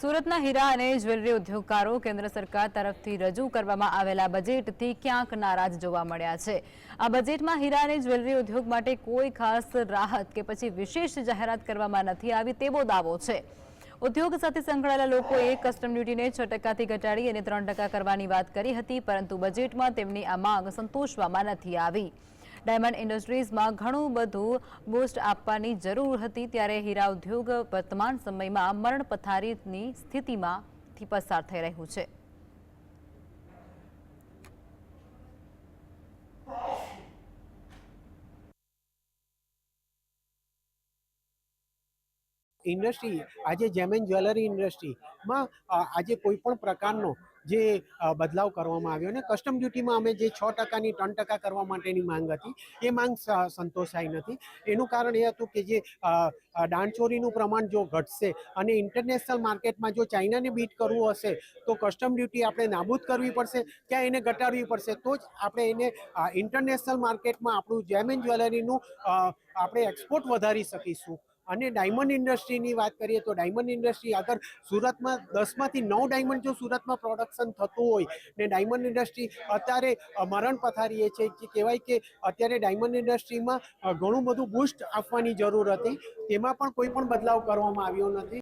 સુરતના હીરા અને જ્વેલરી ઉદ્યોગકારો કેન્દ્ર સરકાર તરફથી રજૂ કરવામાં આવેલા બજેટથી ક્યાંક નારાજ જોવા મળ્યા છે. આ બજેટમાં હીરા અને જ્વેલરી ઉદ્યોગ માટે કોઈ ખાસ રાહત કે પછી વિશેષ જાહેરાત કરવામાં નથી આવી તેવો દાવો છે. ઉદ્યોગ સાથે સંકળાયેલા લોકોએ કસ્ટમ ડ્યુટીને છ ટકાથી ઘટાડી અને ત્રણ ટકા કરવાની વાત કરી હતી, પરંતુ બજેટમાં તેમની આ માંગ સંતોષવામાં નથી આવી. ડાયમંડ ઇન્ડસ્ટ્રીઝમાં ઘણું બધું બૂસ્ટ આપવાની જરૂર હતી ત્યારે હીરા ઉદ્યોગ વર્તમાન સમયમાં મરણ પથારીની સ્થિતિમાંથી પસાર થઈ રહ્યું છે. ઇન્ડસ્ટ્રી આજે જેમ એન્ડ જ્વેલરી ઇન્ડસ્ટ્રીમાં આજે કોઈ પણ પ્રકારનો જે બદલાવ કરવામાં આવ્યો અને કસ્ટમ ડ્યુટીમાં અમે જે છ ટકાની, ત્રણ ટકા કરવા માટેની માંગ હતી, એ માંગ સંતોષાઈ નથી. એનું કારણ એ હતું કે જે દાણચોરીનું પ્રમાણ જો ઘટશે અને ઇન્ટરનેશનલ માર્કેટમાં જો ચાઇનાને બીટ કરવું હશે, તો કસ્ટમ ડ્યુટી આપણે નાબૂદ કરવી પડશે, ક્યાં એને ઘટાડવી પડશે, તો જ આપણે એને ઇન્ટરનેશનલ માર્કેટમાં આપણું જેમેન જ્વેલરીનું આપણે એક્સપોર્ટ વધારી શકીશું. અને ડાયમંડ ઇન્ડસ્ટ્રીની વાત કરીએ તો ડાયમંડ ઇન્ડસ્ટ્રી આગળ સુરતમાં દસમાંથી નવ ડાયમંડ જો સુરતમાં પ્રોડક્શન થતું હોય ને ડાયમંડ ઇન્ડસ્ટ્રી અત્યારે મરણ પથારીએ છે કે કહેવાય કે અત્યારે ડાયમંડ ઇન્ડસ્ટ્રીમાં ઘણું બધું બૂસ્ટ આપવાની જરૂર હતી. તેમાં પણ કોઈ પણ બદલાવ કરવામાં આવ્યો નથી.